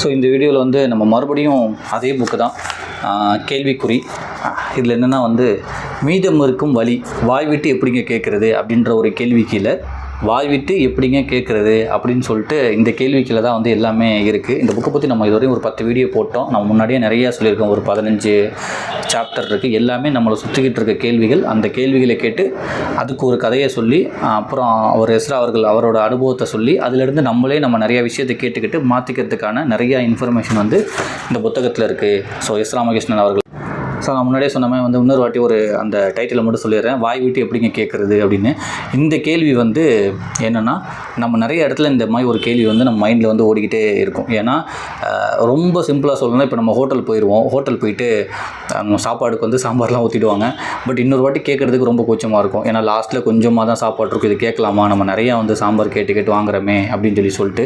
So இந்த வீடியோவில் வந்து நம்ம மறுபடியும் அதே புக்கு தான். கேள்விக்குறி. இதில் என்னென்னா வந்து மீதம் இருக்கும் வழி வாய் விட்டு எப்படிங்க கேட்குறது அப்படின்ற ஒரு கேள்வி கீழே வாய் விட்டு எப்படிங்க கேட்குறது அப்படின்னு சொல்லிட்டு இந்த கேள்விக்கில் தான் வந்து எல்லாமே இருக்குது இந்த புக்கை பற்றி நம்ம இதுவரையும் ஒரு பத்து வீடியோ போட்டோம். நம்ம முன்னாடியே நிறையா சொல்லியிருக்கோம். ஒரு பதினஞ்சு சாப்டர் இருக்குது எல்லாமே நம்மளை சுற்றிக்கிட்டு இருக்க கேள்விகள். அந்த கேள்விகளை கேட்டு அதுக்கு ஒரு கதையை சொல்லி அப்புறம் அவர் எஸ்ரா அவர்கள் அவரோட அனுபவத்தை சொல்லி அதிலிருந்து நம்மளே நம்ம நிறையா விஷயத்தை கேட்டுக்கிட்டு மாற்றிக்கிறதுக்கான நிறையா இன்ஃபர்மேஷன் வந்து இந்த புத்தகத்தில் இருக்குது ஸோ எஸ் ராமகிருஷ்ணன் அவர்கள் ஸோ நான் முன்னாடியே சொன்ன மாதிரி வந்து இன்னொரு வாட்டி ஒரு அந்த டைட்டிலை மட்டும் சொல்லிடுறேன். வாய் விட்டு எப்படிங்க கேட்குறது அப்படின்னு. இந்த கேள்வி வந்து என்னென்னா நம்ம நிறைய இடத்துல இந்த மாதிரி ஒரு கேள்வி வந்து நம்ம மைண்டில் வந்து ஓடிக்கிட்டே இருக்கும். ஏன்னா ரொம்ப சிம்பிளாக சொல்லணும்னா இப்போ நம்ம ஹோட்டல் போயிடுவோம் ஹோட்டல் போயிட்டு சாப்பாடுக்கு வந்து சாம்பார்லாம் ஊற்றிடுவாங்க பட் இன்னொரு வாட்டி கேட்குறதுக்கு ரொம்ப கூச்சமாக இருக்கும். ஏன்னா லாஸ்ட்டில் கொஞ்சமாக தான் சாப்பாடு இருக்கும். இது கேட்கலாமா? நம்ம நிறையா வந்து சாம்பார் கேட்டு கேட்டு வாங்குறோமே அப்படின்னு சொல்லி சொல்லிட்டு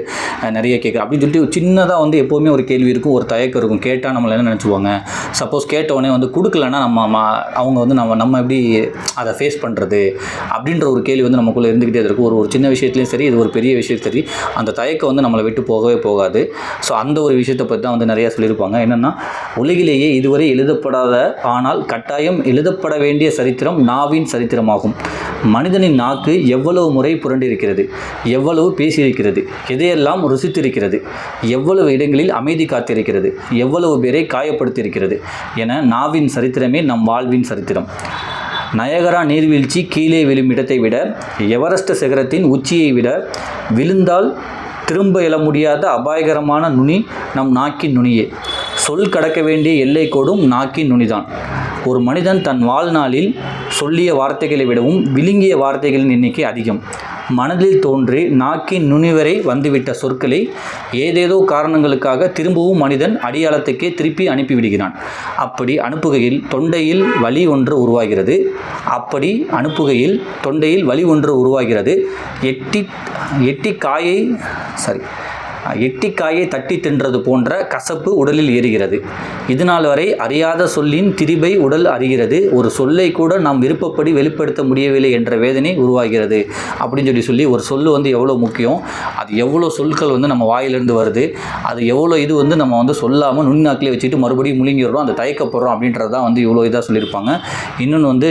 நிறைய கேட்க அப்படின்னு சொல்லிட்டு சின்னதாக வந்து எப்போவுமே ஒரு கேள்வி இருக்கும். ஒரு தயக்கம் இருக்கும். கேட்டால் நம்மளை என்ன நினச்சிவாங்க சப்போஸ் கேட்டவொடனே வந்து கொடுக்கலன்னா நம்ம அவங்க வந்து நம்ம நம்ம எப்படி அதை ஃபேஸ் பண்ணுறது அப்படின்ற ஒரு கேள்வி வந்து நமக்குள்ளே இருந்துக்கிட்டே இருக்கும். ஒரு ஒரு சின்ன விஷயத்துலையும் சரி இது ஒரு பெரிய விஷயம் சரி அந்த தயக்கம் வந்து நம்மளை விட்டு போகவே போகாது. ஸோ அந்த ஒரு விஷயத்தை பற்றி தான் வந்து நிறையா சொல்லியிருப்பாங்க. என்னென்னா உலகிலேயே இதுவரை எழுதப்படாத ஆனால் கட்டாயம் எழுதப்பட வேண்டிய சரித்திரம் நாவின் சரித்திரமாகும். மனிதனின் நாக்கு எவ்வளவு முறை புரண்டிருக்கிறது எவ்வளவு பேசியிருக்கிறது எதையெல்லாம் ருசித்திருக்கிறது எவ்வளவு இடங்களில் அமைதி காத்திருக்கிறது எவ்வளவு பேரை காயப்படுத்தியிருக்கிறது என நாவின் சரித்திரமே நம் வாழ்வின் சரித்திரம். நயகரா நீர்வீழ்ச்சி கீழே விழும் இடத்தை விட எவரெஸ்ட் சிகரத்தின் உச்சியை விட விழுந்தால் திரும்ப எழ முடியாத அபாயகரமான நுனி நம் நாக்கின் நுனியே. சொல் கடக்க வேண்டிய எல்லை கோடும் நாக்கின் நுனிதான். ஒரு மனிதன் தன் வாழ்நாளில் சொல்லிய வார்த்தைகளை விடவும் விழுங்கிய வார்த்தைகளின் எண்ணிக்கை அதிகம். மனதில் தோன்றி நாக்கின் நுனிவரை வந்துவிட்ட சொற்களை ஏதேதோ காரணங்களுக்காக திரும்பவும் மனிதன் அடியாளத்துக்கே திருப்பி அனுப்பிவிடுகிறான். அப்படி அனுப்புகையில் தொண்டையில் வலி ஒன்று உருவாகிறது. அப்படி அனுப்புகையில் தொண்டையில் வலி ஒன்று உருவாகிறது. எட்டி எட்டி காயை சாரி எட்டிக்காயை தட்டி தின்றது போன்ற கசப்பு உடலில் ஏறுகிறது. இதனால் வரை அறியாத சொல்லின் திரிபை உடல் அறிகிறது. ஒரு சொல்லை கூட நாம் விருப்பப்படி வெளிப்படுத்த முடியவில்லை என்ற வேதனை உருவாகிறது. அப்படின்னு சொல்லி சொல்லி ஒரு சொல்லு வந்து எவ்வளோ முக்கியம்? அது எவ்வளோ சொற்கள் வந்து நம்ம வாயிலிருந்து வருது? அது எவ்வளோ இது வந்து நம்ம வந்து சொல்லாமல் நுண்ணாக்கிலே வச்சுட்டு மறுபடியும் முழுங்கிடுறோம் அந்த தயக்கப்படுறோம் அப்படின்றது தான் வந்து இவ்வளோ இதாக சொல்லியிருப்பாங்க. இன்னொன்று வந்து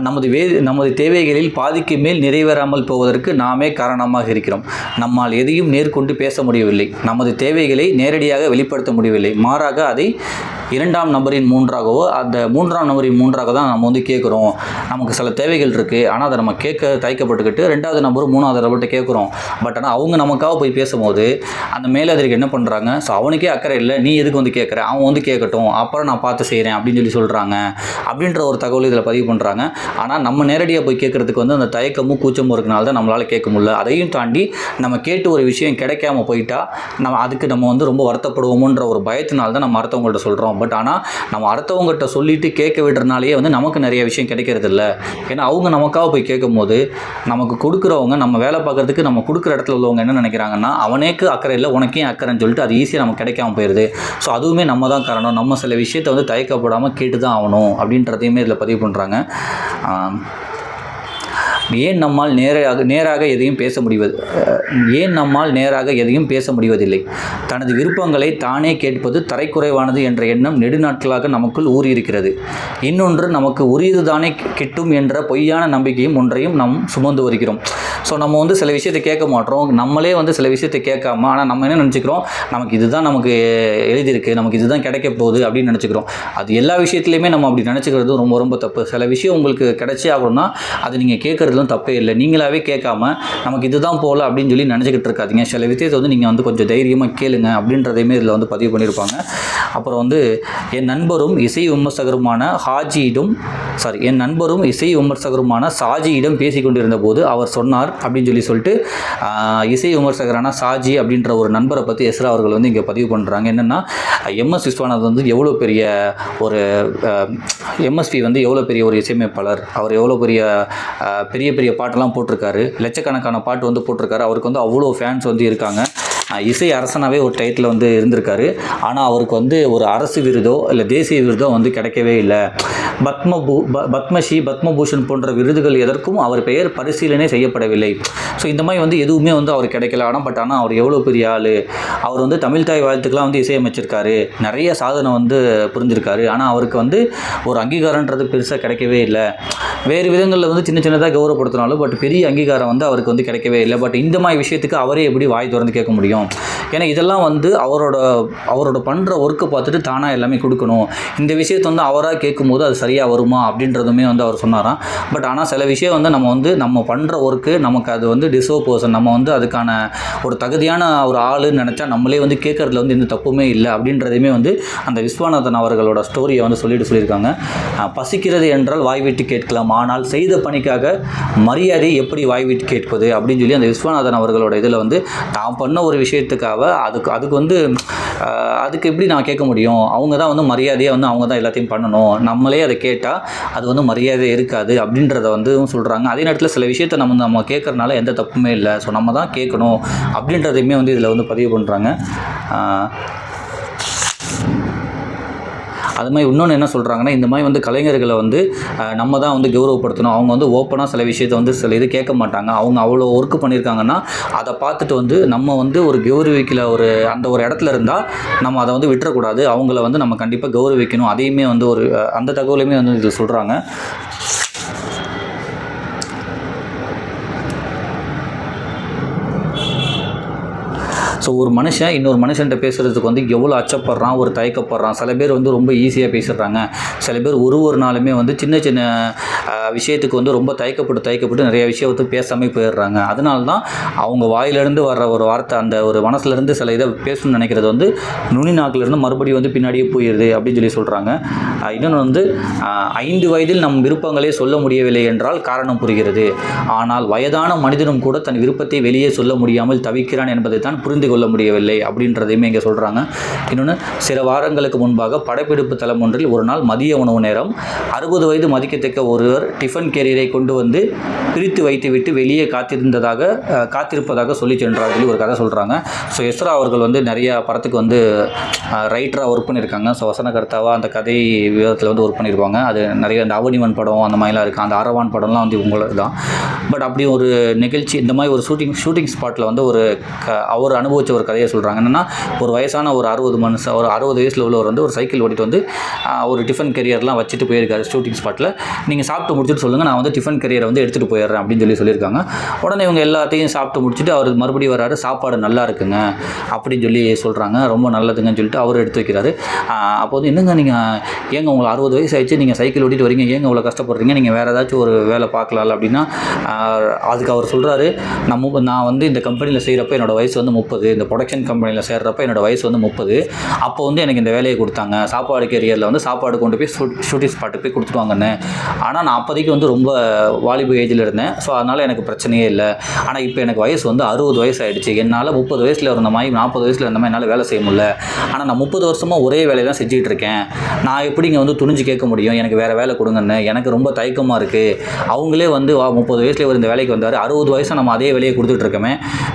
நமது வே நமது தேவைகளில் பாதிக்கு மேல் நிறைவேறாமல் போவதற்கு நாமே காரணமாக இருக்கிறோம். நம்மால் எதையும் நேர்கொண்டு பேச முடியவில்லை. நமது தேவைகளை நேரடியாக வெளிப்படுத்த முடியவில்லை. மாறாக அதை இரண்டாம் நபரின் மூன்றாகவோ அந்த மூன்றாம் நபரின் மூன்றாக தான் நம்ம வந்து கேட்குறோம் நமக்கு சில தேவைகள் இருக்குது ஆனால் அதை நம்ம கேட்க தயக்கப்பட்டுக்கிட்டு ரெண்டாவது நபரும் மூணாவது நபர்கிட்ட கேட்குறோம் பட் ஆனால் அவங்க நமக்காக போய் பேசும்போது அந்த மேலதிரிக்கு என்ன பண்ணுறாங்க ஸோ அவனுக்கே அக்கறை இல்லை. நீ எதுக்கு வந்து கேட்குற அவன் வந்து கேட்கட்டும் அப்புறம் நான் பார்த்து செய்கிறேன் அப்படின்னு சொல்லி சொல்கிறாங்க அப்படின்ற ஒரு தகவல் இதில் பதிவு பண்ணுறாங்க ஆனால் நம்ம நேரடியாக போய் கேட்குறதுக்கு வந்து அந்த தயக்கமும் கூச்சமும் இருக்கனால தான் நம்மளால் கேட்க முடியல. அதையும் தாண்டி நம்ம கேட்டு ஒரு விஷயம் கிடைக்காம போயிட்டா நம்ம அதுக்கு நம்ம வந்து ரொம்ப வருத்தப்படுவோமோன்ற ஒரு பயத்தினால்தான் நம்ம அடுத்தவங்கள்ட்ட சொல்கிறோம் பட் ஆனால் நம்ம அடுத்தவங்ககிட்ட சொல்லிட்டு கேட்க விடுறதுனாலேயே வந்து நமக்கு நிறைய விஷயம் கிடைக்கிறது இல்லை ஏன்னா அவங்க நமக்காக போய் கேட்கும்போது நமக்கு கொடுக்குறவங்க நம்ம வேலை பார்க்குறதுக்கு நம்ம கொடுக்குற இடத்துல உள்ளவங்க என்ன நினைக்கிறாங்கன்னா அவனேக்கு அக்கறை இல்லை உனக்கே அக்கறைன்னு சொல்லிட்டு அது ஈஸியாக நமக்கு கிடைக்காம போயிடுது ஸோ அதுவுமே நம்ம தான் காரணம். நம்ம சில விஷயத்தை வந்து தயக்கப்படாமல் கேட்டு தான் ஆகணும் அப்படின்றதையுமே இதில் பதிவு பண்ணுறாங்க ஏன் நம்மால் நேராக நேராக எதையும் பேச முடிவது ஏன் நம்மால் நேராக எதையும் பேச முடிவதில்லை? தனது விருப்பங்களை தானே கேட்பது தரைக்குறைவானது என்ற எண்ணம் நெடுநாட்களாக நமக்குள் ஊறியிருக்கிறது. இன்னொன்று நமக்கு உரியதுதானே கிட்டும் என்ற பொய்யான நம்பிக்கையும் ஒன்றையும் நாம் சுமந்து வருகிறோம். ஸோ நம்ம வந்து சில விஷயத்தை கேட்க மாட்டோம். நம்மளே வந்து சில விஷயத்தை கேட்காம ஆனால் நம்ம என்ன நினச்சிக்கிறோம்? நமக்கு இதுதான் நமக்கு எழுதியிருக்கு நமக்கு இதுதான் கிடைக்க போகுது அப்படின்னு நினச்சிக்கிறோம். அது எல்லா விஷயத்துலையுமே நம்ம அப்படி நினச்சிக்கிறது ரொம்ப ரொம்ப தப்பு. சில விஷயம் உங்களுக்கு கிடைச்சே ஆகணும்னா அது நீங்கள் கேட்குறதுலும் தப்பே இல்லை. நீங்களாவே கேட்காம நமக்கு இதுதான் போகல அப்படின்னு சொல்லி நினச்சிக்கிட்டு இருக்காதீங்க. சில விஷயத்தை வந்து நீங்கள் வந்து கொஞ்சம் தைரியமாக கேளுங்க அப்படின்றதையுமே இதில் வந்து பதிவு பண்ணியிருப்பாங்க. அப்புறம் வந்து என் நண்பரும் இசை விமர்சகருமான ஹாஜியிடும் சாரி என் நண்பரும் இசை விமர்சகருமான சாஜியிடம் பேசி கொண்டிருந்த போது அவர் சொன்னார் அப்படின்னு சொல்லி சொல்லிட்டு இசை விமர்சகரான சாஜி அப்படின்ற ஒரு நண்பரை பற்றி எஸ்ரா அவர்கள் வந்து இங்கே பதிவு பண்ணுறாங்க என்னென்னா எம்எஸ் விஸ்வநாத் வந்து எவ்வளோ பெரிய ஒரு எம்எஸ்பி வந்து எவ்வளோ பெரிய ஒரு இசையமைப்பாளர் அவர் எவ்வளோ பெரிய பெரிய பெரிய பாட்டெல்லாம் போட்டிருக்காரு லட்சக்கணக்கான பாட்டு வந்து போட்டிருக்காரு அவருக்கு வந்து அவ்வளோ ஃபேன்ஸ் வந்து இருக்காங்க. இசை அரசனாகவே ஒரு டைட்டில் வந்து இருந்திருக்காரு. ஆனால் அவருக்கு வந்து ஒரு அரசு விருதோ இல்லை தேசிய விருதோ வந்து கிடைக்கவே இல்லை. பத்மபூ ப- பத்மஸ்ரீ பத்மபூஷன் போன்ற விருதுகள் எதற்கும் அவர் பெயர் பரிசீலனை செய்யப்படவில்லை. ஸோ இந்த மாதிரி வந்து எதுவுமே வந்து அவர் கிடைக்கல. ஆனால் பட் ஆனால் அவர் எவ்வளோ பெரிய ஆள்? அவர் வந்து தமிழ் தாய் வாழ்த்துக்கெலாம் வந்து இசையமைச்சிருக்காரு. நிறைய சாதனை வந்து புரிஞ்சிருக்காரு. ஆனால் அவருக்கு வந்து ஒரு அங்கீகாரன்றது பெருசாக கிடைக்கவே இல்லை. வேறு விதங்களில் வந்து சின்ன சின்னதாக கௌரவப்படுத்தினாலும் பட் பெரிய அங்கீகாரம் வந்து அவருக்கு வந்து கிடைக்கவே இல்லை. பட் இந்த மாதிரி விஷயத்துக்கு அவரே எப்படி வாய் திறந்து கேட்க முடியும்? ஏன்னா இதெல்லாம் வந்து அவரோட அவரோட பண்ணுற ஒர்க்கை பார்த்துட்டு தானாக எல்லாமே கொடுக்கணும். இந்த விஷயத்தை வந்து அவராக கேட்கும்போது அது சரியாக வருமா அப்படின்றதுமே வந்து அவர் சொன்னாராம். பட் ஆனால் சில விஷயம் வந்து நம்ம வந்து நம்ம பண்ணுற ஒர்க்கு நமக்கு அது வந்து டிசர்வ் பர்சன் நம்ம வந்து அதுக்கான ஒரு தகுதியான ஒரு ஆளுன்னு நினச்சா நம்மளே வந்து கேட்கறதுல வந்து எந்த தப்புமே இல்லை அப்படின்றதையுமே வந்து அந்த விஸ்வநாதன் அவர்களோட ஸ்டோரியை வந்து சொல்லிட்டு சொல்லியிருக்காங்க. பசிக்கிறது என்றால் வாய்விட்டு கேட்கலாம். ஆனால் செய்த பணிக்காக மரியாதை எப்படி வாய்விட்டு கேட்பது அப்படின்னு சொல்லி அந்த விஸ்வநாதன் அவர்களோட இதில் வந்து தான் பண்ண ஒரு விஷயத்துக்காக அதுக்கு அதுக்கு வந்து அதுக்கு எப்படி நான் கேட்க முடியும்? அவங்க தான் வந்து மரியாதையாக வந்து அவங்க தான் எல்லாத்தையும் பண்ணணும். நம்மளே அதை கேட்டால் அது வந்து மரியாதை இருக்காது அப்படின்றத வந்து சொல்கிறாங்க அதே நேரத்தில் சில விஷயத்தை நம்ம நம்ம கேட்குறனால எந்த தப்புமே இல்லை. ஸோ நம்ம தான் கேட்கணும் அப்படின்றதையுமே வந்து இதில் வந்து பதிவு பண்ணுறாங்க அது மாதிரி இன்னொன்று என்ன சொல்கிறாங்கன்னா இந்த மாதிரி வந்து கலைஞர்களை வந்து நம்ம தான் வந்து கௌரவப்படுத்தணும். அவங்க வந்து ஓப்பனாக சில விஷயத்தை வந்து சில இது கேட்க மாட்டாங்க. அவங்க அவ்வளோ ஒர்க் பண்ணியிருக்காங்கன்னா அதை பார்த்துட்டு வந்து நம்ம வந்து ஒரு கௌரவிக்கல ஒரு அந்த ஒரு இடத்துல இருந்தால் நம்ம அதை வந்து விட்டுறக்கூடாது. அவங்கள வந்து நம்ம கண்டிப்பாக கௌரவிக்கணும். அதையுமே வந்து ஒரு அந்த தகவலையுமே வந்து இதில் சொல்கிறாங்க ஸோ ஒரு மனுஷன் இன்னொரு மனுஷன்ட்ட பேசுகிறதுக்கு வந்து எவ்வளோ அச்சப்படுறான் ஒரு தயக்கப்படுறான். சில பேர் வந்து ரொம்ப ஈஸியாக பேசிடுறாங்க. சில பேர் ஒரு ஒரு நாளுமே வந்து சின்ன சின்ன விஷயத்துக்கு வந்து ரொம்ப தயக்கப்பட்டு தயக்கப்பட்டு நிறைய விஷயத்தை பேசாமல் போயிடுறாங்க. அதனால தான் அவங்க வாயிலிருந்து வர்ற ஒரு வார்த்தை அந்த ஒரு மனசுலேருந்து சில இதை பேசணும்னு நினைக்கிறது வந்து நுனி நாக்கிலிருந்து மறுபடியும் வந்து பின்னாடியே போயிடுது அப்படின்னு சொல்லி சொல்கிறாங்க இன்னொன்று வந்து ஐந்து வயதில் நம் விருப்பங்களே சொல்ல முடியவில்லை என்றால் காரணம் புரிகிறது. ஆனால் வயதான மனிதனும் கூட தன் விருப்பத்தை வெளியே சொல்ல முடியாமல் தவிக்கிறான் என்பதை தான் புரிந்து கொள்ள முடியவில்லை அப்படின்றதையுமே இங்கே சொல்கிறாங்க இன்னொன்று சில வாரங்களுக்கு முன்பாக படப்பிடிப்பு தளம் ஒன்றில் ஒரு நாள் மதிய உணவு நேரம் அறுபது வயது மதிக்கத்தக்க ஒருவர் டிஃபன் கேரியரை கொண்டு வந்து பிரித்து வைத்துவிட்டு வெளியே காத்திருந்ததாக காத்திருப்பதாக சொல்லி சென்றார் சொல்லி ஒரு கதை சொல்கிறாங்க ஸோ எஸ்ரா அவர்கள் வந்து நிறைய படத்துக்கு வந்து ரைட்டராக ஒர்க் பண்ணியிருக்காங்க. ஸோ வசனகர்த்தாவாக அந்த கதை விதத்தில் வந்து ஒர்க் பண்ணியிருப்பாங்க. அது நிறைய அந்த அவனிவன் படம் அந்த மாதிரிலாம் இருக்குது அந்த அரவான் படம்லாம் வந்து இவங்களோட தான் பட் அப்படி ஒரு நிகழ்ச்சி இந்த மாதிரி ஒரு ஷூட்டிங் ஷூட்டிங் ஸ்பாட்டில் வந்து ஒரு க அவர் அனுபவிச்ச ஒரு கதையை சொல்கிறாங்க என்னென்னா ஒரு வயசான ஒரு அறுபது மனுஷன் ஒரு அறுபது வயசில் உள்ளவர் வந்து ஒரு சைக்கிள் ஓட்டிட்டு வந்து ஒரு டிஃபன் கெரியர்லாம் வச்சுட்டு போயிருக்காரு ஷூட்டிங் ஸ்பாட்டில் நீங்கள் சாப்பிட்டு முடிச்சுட்டு சொல்லுங்கள் நான் வந்து டிஃபன் கெரியரை வந்து எடுத்துகிட்டு போயிடுறேன் அப்படின்னு சொல்லி சொல்லியிருக்காங்க. உடனே இவங்க எல்லாத்தையும் சாப்பிட்டு முடிச்சுட்டு அவர் மறுபடியும் வராரு சாப்பாடு நல்லா இருக்குங்க அப்படின்னு சொல்லி சொல்கிறாங்க ரொம்ப நல்லதுங்கன்னு சொல்லிட்டு அவர் எடுத்து வைக்கிறாரு. அப்போ வந்து என்னங்க நீங்கள் ஏங்க உங்களுக்கு அறுபது வயசு ஆயிடுச்சு நீங்கள் சைக்கிள் ஓட்டிட்டு வரீங்க ஏங்க இவ்வளோ கஷ்டப்படுறீங்க நீங்கள் வேறு ஏதாச்சும் ஒரு வேலை பார்க்கலாம்ல அப்படின்னா அதுக்கு அவர் சொல்கிறாரு நம்ம நான் வந்து இந்த கம்பெனியில் செய்கிறப்ப என்னோடய வயசு வந்து முப்பது இந்த ப்ரொடக்ஷன் கம்பெனியில் சேர்றப்ப என்னோட வயசு வந்து முப்பது. அப்போ வந்து எனக்கு இந்த வேலையை கொடுத்தாங்க. சாப்பாடு கேரியரில் வந்து சாப்பாடு கொண்டு போய் ஷூட்டிங் ஸ்பாட்டுக்கு போய் கொடுத்துருவாங்கன்னு ஆனால் நான் அப்போதைக்கு வந்து ரொம்ப வாலிபு ஏஜில் இருந்தேன். ஸோ அதனால் எனக்கு பிரச்சனையே இல்லை. ஆனால் இப்போ எனக்கு வயசு வந்து அறுபது வயசு ஆகிடுச்சு என்னால் முப்பது வயசில் இருந்த மாதிரி நாற்பது வயசில் இருந்த மாதிரி என்னால் வேலை செய்ய முடியல. ஆனால் நான் முப்பது வருஷமாக ஒரே வேலையை தான் செஞ்சுட்டு இருக்கேன். நான் எப்படி இங்கே வந்து துணிஞ்சு கேட்க முடியும்? எனக்கு வேறு வேலை கொடுங்கன்னு. எனக்கு ரொம்ப தயக்கமாக இருக்குது அவங்களே வந்து வா முப்பது வயசில் ஒரு இந்த வேலைக்கு வந்தார். அறுபது வயசு நம்ம அதே வேலையை கொடுத்துட்டு இருக்கோமே.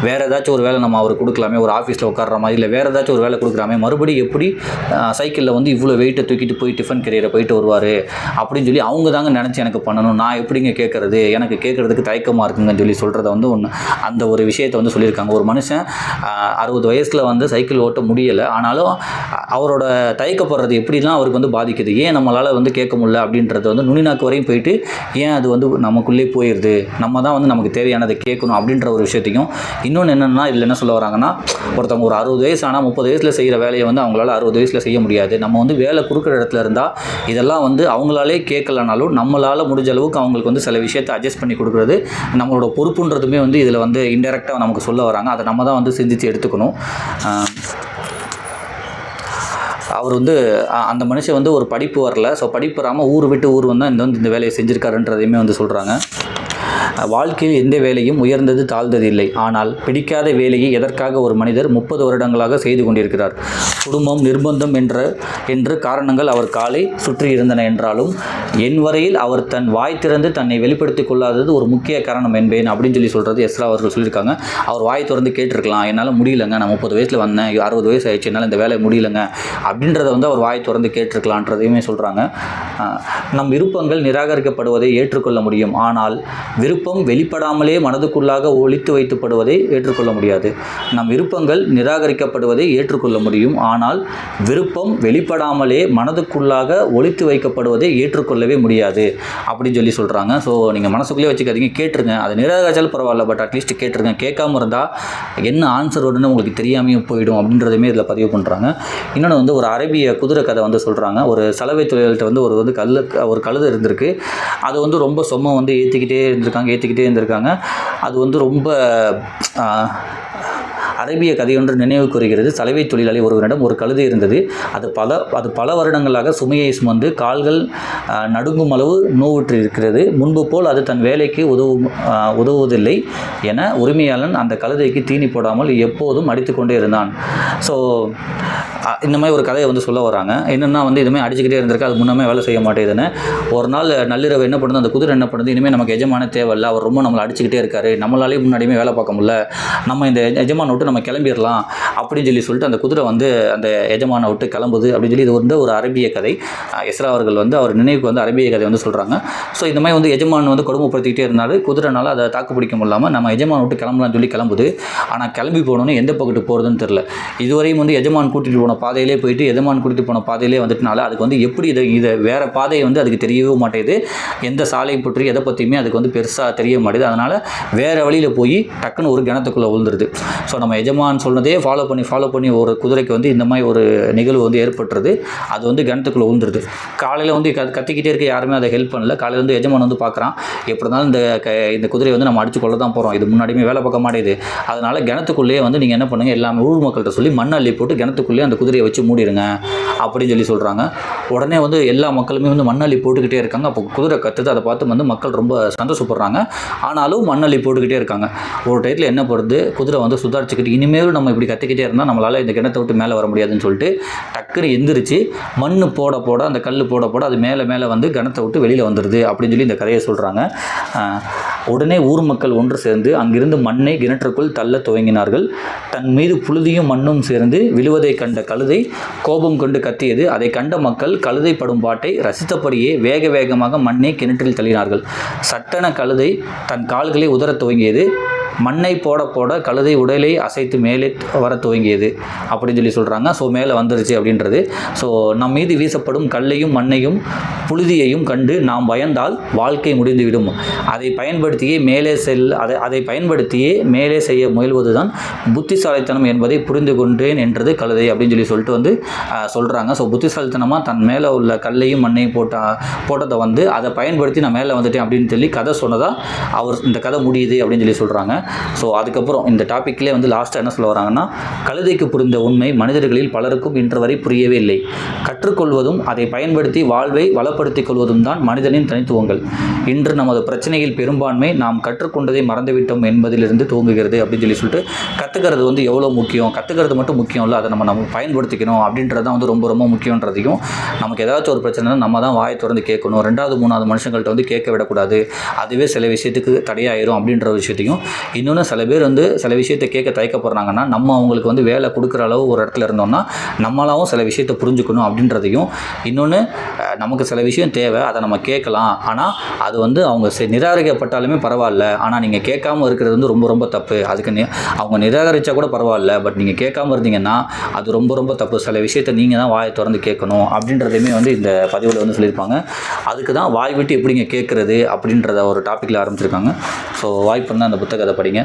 வேறு ஏதாச்சும் ஒரு வேலை நம்ம அவர் கொடுக்கலாம். ஒரு ஆஃபீஸில் உட்கார்ற மாதிரி இல்லை வேறு ஏதாச்சும் ஒரு வேலை கொடுக்குறாமே மறுபடியும் எப்படி சைக்கிளில் வந்து இவ்வளோ வெயிட்டை தூக்கிட்டு போய் டிஃபன் கரியரை போயிட்டு வருவார் அப்படின்னு சொல்லி அவங்க தாங்க நினச்சி எனக்கு பண்ணணும். நான் எப்படிங்க கேட்குறது எனக்கு கேட்குறதுக்கு தயக்கமாக இருக்குங்கன்னு சொல்லி சொல்கிறத வந்து ஒன்று அந்த ஒரு விஷயத்தை வந்து சொல்லியிருக்காங்க. ஒரு மனுஷன் அறுபது வயசில் வந்து சைக்கிள் ஓட்ட முடியலை ஆனாலும் அவரோட தயக்கப்படுறது எப்படிலாம் அவருக்கு வந்து பாதிக்குது? ஏன் நம்மளால் வந்து கேட்க முடியல அப்படின்றது வந்து நுனிநாக்கு வரையும் போயிட்டு ஏன் அது வந்து நமக்குள்ளே போயிடுது நம்ம தான் வந்து நமக்கு தேவையானதை கேட்கணும் அப்படின்ற ஒரு விஷயத்தையும் இன்னொன்று என்னென்னா இதில் என்ன சொல்ல வராங்கன்னா ஒருத்தவங்க ஒரு அறுபது வயசு ஆனால் முப்பது வயசில் செய்கிற வேலையை வந்து அவங்களால அறுபது வயசில் செய்ய முடியாது. நம்ம வந்து வேலை கொடுக்குற இடத்துல இருந்தால் இதெல்லாம் வந்து அவங்களாலே கேட்கலனாலும் நம்மளால் முடிஞ்ச அளவுக்கு அவங்களுக்கு வந்து சில விஷயத்தை அட்ஜஸ்ட் பண்ணி கொடுக்குறது நம்மளோட பொறுப்புன்றதுமே வந்து இதில் வந்து இன்டெரக்டாக நமக்கு சொல்ல வராங்க. அதை நம்ம தான் வந்து சிந்தித்து எடுத்துக்கணும். அவர் வந்து அந்த மனுஷன் வந்து ஒரு படிப்பு வரல. ஸோ படிப்பு வராமல் ஊர் விட்டு ஊர் வந்தால் இந்த வந்து இந்த வேலையை செஞ்சுருக்காருன்றதையுமே வந்து சொல்கிறாங்க வாழ்க்கையில் எந்த வேலையும் உயர்ந்தது தாழ்ந்தது இல்லை ஆனால் பிடிக்காத வேலையை எதற்காக ஒரு மனிதர் முப்பது வருடங்களாக செய்து கொண்டிருக்கிறார்? குடும்பம் நிர்பந்தம் என்ற என்று காரணங்கள் அவர் காலை சுற்றி இருந்தன என்றாலும் என் வரையில் அவர் தன் வாய் திறந்து தன்னை வெளிப்படுத்திக் கொள்ளாதது ஒரு முக்கிய காரணம் என்பேன் அப்படின்னு சொல்லி சொல்கிறது எஸ்ரா அவர்கள் சொல்லியிருக்காங்க. அவர் வாய் திறந்து கேட்டிருக்கலாம் என்னால் முடியலங்க நான் முப்பது வயசில் வந்தேன் அறுபது வயசு ஆயிடுச்சு என்னால் இந்த வேலை முடியலங்க அப்படின்றத வந்து அவர் வாய் திறந்து கேட்டிருக்கலான்றதையுமே சொல்கிறாங்க நம் விருப்பங்கள் நிராகரிக்கப்படுவதை ஏற்றுக்கொள்ள முடியும். ஆனால் விருப்பம் வெளிப்படாமலே மனதுக்குள்ளாக ஒழித்து வைத்துப்படுவதை ஏற்றுக்கொள்ள முடியாது. நம் விருப்பங்கள் நிராகரிக்கப்படுவதை ஏற்றுக்கொள்ள முடியும். ஆனால் விருப்பம் வெளிப்படாமலே மனதுக்குள்ளாக ஒழித்து வைக்கப்படுவதை ஏற்றுக்கொள்ளவே முடியாது அப்படின்னு சொல்லி சொல்கிறாங்க ஸோ நீங்கள் மனசுக்குள்ளேயே வச்சுக்காதீங்க. கேட்டுருங்க. அது நிராகரிச்சாலும் பரவாயில்ல பட் அட்லீஸ்ட் கேட்டுருங்க. கேட்காம இருந்தால் என்ன ஆன்சர் வரும்னு உங்களுக்கு தெரியாமையும் போயிடும் அப்படின்றதுமே இதில் பதிவு பண்ணுறாங்க இன்னொன்று வந்து ஒரு அரேபிய குதிரை கதை வந்து சொல்கிறாங்க ஒரு சலவை தொழில்கிட்ட வந்து ஒரு வந்து கல் ஒரு கழுது இருந்திருக்கு. அது வந்து ரொம்ப சொம்மம் வந்து ஏற்றிக்கிட்டே இருந்திருக்காங்க ஏற்றிக்கிட்டே இருந்திருக்காங்க. அது வந்து ரொம்ப அரேபிய கதையொன்று நினைவு கூறுகிறது. சலவை தொழிலாளி ஒருவரிடம் ஒரு கழுதை இருந்தது. அது பல அது பல வருடங்களாக சுமையை சுமந்து கால்கள் நடுங்கும் அளவு நோவுற்று இருக்கிறது. முன்பு போல் அது தன் வேலைக்கு உதவும் உதவுவதில்லை என உரிமையாளன் அந்த கழுதைக்கு தீனி போடாமல் எப்போதும் அடித்து கொண்டே இருந்தான். ஸோ இந்த மாதிரி ஒரு கதையை வந்து சொல்ல வராங்க. என்னென்னா வந்து இதுமாதிரி அடிச்சுக்கிட்டே இருந்திருக்கு. அது முன்னமே வேலை செய்ய மாட்டேதுன்னு ஒரு நாள் நள்ளிரவு என்ன பண்ணுது? அந்த குதிரை என்ன பண்ணுது? இனிமேல் நமக்கு எஜமான தேவையில்ல. அவர் ரொம்ப நம்மளை அடிச்சுக்கிட்டே இருக்காரு. நம்மளாலே முன்னாடியுமே வேலை பார்க்க முடியல. நம்ம இந்த எஜமான விட்டு நம்ம கிளம்பிடலாம் அப்படின்னு சொல்லி சொல்லிட்டு அந்த குதிரை வந்து அந்த எஜமான விட்டு கிளம்புது அப்படின்னு சொல்லி இது வந்து ஒரு அரபிய கதை. எஸ்ரா அவர்கள் வந்து அவர் நினைவுக்கு வந்து அரபிய கதை வந்து சொல்கிறாங்க ஸோ இந்த மாதிரி வந்து எஜமான் வந்து கொடுமைப்படுத்திக்கிட்டே இருந்தாலும் குதிரைனால அதை தாக்கு பிடிக்க முடியாமல் நம்ம எஜமான் விட்டு கிளம்பலாம்னு சொல்லி கிளம்புது. ஆனால் கிளம்பி போகணுன்னு எந்த பக்கத்து போகிறதுன்னு தெரில இதுவரையும் வந்து எஜமான் கூட்டிகிட்டு போன பாதையிலே போயிட்டு எஜமான் கூட்டிகிட்டு போன பாதையிலே வந்துட்டனால அதுக்கு வந்து எப்படி இதை இதை வேறு பாதையை வந்து அதுக்கு தெரியவே மாட்டேங்குது. எந்த சாலையை பற்றி எதை பற்றியுமே அதுக்கு வந்து பெருசாக தெரிய மாட்டேது அதனால் வேறு வழியில் போய் டக்குன்னு ஒரு கிணத்துக்குள்ளே விழுந்துருது. ஸோ நம்ம எஜமான் சொன்னதே ஃபாலோ பண்ணி ஃபாலோ பண்ணி ஒரு குதிரைக்கு வந்து இந்த மாதிரி ஒரு நிகழ்வு வந்து ஏற்பட்டுருது. அது வந்து கிணத்துக்குள்ளே விழுந்துருது. காலையில் வந்து கத் கத்திக்கிட்டே இருக்க யாருமே அதை ஹெல்ப் பண்ணல. காலையில் வந்து எஜமான் வந்து பார்க்குறான் எப்படி இருந்தாலும் இந்த க இந்த குதிரையை வந்து நம்ம அடிச்சு கொள்ள தான் போகிறோம் இது முன்னாடியுமே வேலை பார்க்க மாட்டேது அதனால் கிணத்துக்குள்ளேயே வந்து நீங்கள் என்ன பண்ணுங்கள் எல்லாமே ஊர் மக்கள்கிட்ட சொல்லி மண் அள்ளி போட்டு கிணத்துக்குள்ளேயே அந்த குதிரையை வச்சு மூடிடுங்க அப்படின்னு சொல்லி சொல்கிறாங்க உடனே வந்து எல்லா மக்களுமே வந்து மண்ணள்ளி போட்டுக்கிட்டே இருக்காங்க. அப்போ குதிரை கற்றுது அதை பார்த்து வந்து மக்கள் ரொம்ப சந்தோஷப்படுறாங்க. ஆனாலும் மண்ணள்ளி போட்டுக்கிட்டே இருக்காங்க. ஒரு டயத்தில் என்ன பண்ணுது குதிரை வந்து சுதாரிச்சுக்கிட்டு இனிமேலும் நம்ம இப்படி கத்திக்கிட்டே இருந்தால் நம்மளால் இந்த கிணத்தை விட்டு மேலே வர முடியாதுன்னு சொல்லிட்டு டக்குன்னு எந்திரிச்சு மண் போட போட அந்த கல் போட போட அது மேலே மேலே வந்து கிணத்தை விட்டு வெளியில் வந்துடுது அப்படின்னு சொல்லி இந்த கதையை சொல்கிறாங்க உடனே ஊர் மக்கள் ஒன்று சேர்ந்து அங்கிருந்து மண்ணை கிணற்றுக்குள் தள்ள துவங்கினார்கள். தன் மீது புழுதியும் மண்ணும் சேர்ந்து விழுவதை கண்ட கழுதை கோபம் கொண்டு கத்தியது. அதை கண்ட மக்கள் கழுதை படும் பாட்டை ரசித்தபடியே வேக வேகமாக மண்ணை கிணற்றில் தள்ளினார்கள். சட்டென கழுதை தன் கால்களை உதறத் துவங்கியது. மண்ணை போட போட கழுதை உடலை அசைத்து மேலே வர துவங்கியது அப்படின்னு சொல்லி சொல்கிறாங்க ஸோ மேலே வந்துருச்சு அப்படின்றது. ஸோ நம் மீது வீசப்படும் கல்லையும் மண்ணையும் புழுதியையும் கண்டு நாம் பயந்தால் வாழ்க்கை முடிந்துவிடும். அதை பயன்படுத்தியே மேலே செல் அதை அதை பயன்படுத்தியே மேலே செய்ய முயல்வது தான் புத்திசாலித்தனம் என்பதை புரிந்து கொண்டேன் என்றது கழுதை அப்படின்னு சொல்லி சொல்லிட்டு வந்து சொல்கிறாங்க ஸோ புத்திசாலித்தனமாக தன் மேலே உள்ள கல்லையும் மண்ணையும் போட்டா போட்டதை வந்து அதை பயன்படுத்தி நான் மேலே வந்துட்டேன் அப்படின்னு சொல்லி கதை சொன்னதாக அவர் இந்த கதை முடியுது அப்படின்னு சொல்லி சொல்கிறாங்க ஸோ அதுக்கப்புறம் இந்த டாப்பிக்லேயே வந்து லாஸ்ட்டாக என்ன சொல்ல வராங்கன்னா கழுதைக்கு புரிந்த உண்மை மனிதர்களில் பலருக்கும் இன்று வரை புரியவே இல்லை. கற்றுக்கொள்வதும் அதை பயன்படுத்தி வாழ்வை வளப்படுத்திக் கொள்வதும் தான் மனிதனின் தனித்துவங்கள். இன்று நமது பிரச்சனையில் பெரும்பான்மை நாம் கற்றுக்கொண்டதை மறந்துவிட்டோம் என்பதிலிருந்து துவங்குகிறது அப்படின்னு சொல்லி சொல்லிட்டு கற்றுக்கிறது வந்து எவ்வளோ முக்கியம்? கற்றுக்கிறது மட்டும் முக்கியம் இல்லை அதை நம்ம நம்ம பயன்படுத்திக்கணும் அப்படின்றது தான் வந்து ரொம்ப ரொம்ப முக்கியன்றதையும் நமக்கு ஏதாச்சும் ஒரு பிரச்சனைனா நம்ம தான் வாயை திறந்து கேட்கணும். ரெண்டாவது மூணாவது மனுஷங்கள்கிட்ட வந்து கேட்க விடக்கூடாது. அதுவே சில விஷயத்துக்கு தடையாயிரும் அப்படின்ற விஷயத்தையும் இன்னொன்று சில பேர் வந்து சில விஷயத்தை கேட்க தயக்கப்படுறாங்கன்னா நம்ம அவங்களுக்கு வந்து வேலை கொடுக்குற அளவு ஒரு இடத்துல இருந்தோம்னா நம்மளாவும் சில விஷயத்தை புரிஞ்சுக்கணும் அப்படின்றதையும். இன்னொன்று நமக்கு சில விஷயம் தேவை அதை நம்ம கேட்கலாம். ஆனால் அது வந்து அவங்க செ- நிராகரிக்கப்பட்டாலுமே பரவாயில்ல. ஆனால் நீங்கள் கேட்காம இருக்கிறது வந்து ரொம்ப ரொம்ப தப்பு. அதுக்கு நி அவங்க நிராகரித்தா கூட பரவாயில்ல. பட் நீங்கள் கேட்காம இருந்தீங்கன்னா அது ரொம்ப ரொம்ப தப்பு. சில விஷயத்தை நீங்கள் தான் வாயை திறந்து கேட்கணும் அப்படின்றதையுமே வந்து இந்த பதிவில் வந்து சொல்லியிருப்பாங்க. அதுக்கு தான் வாய் விட்டு எப்படிங்க கேட்குறது அப்படின்றத ஒரு டாப்பிக்கில் ஆரம்பிச்சிருக்காங்க. ஸோ வாய்ப்பு இருந்தால் அந்த புத்தகத்தை படிங்க.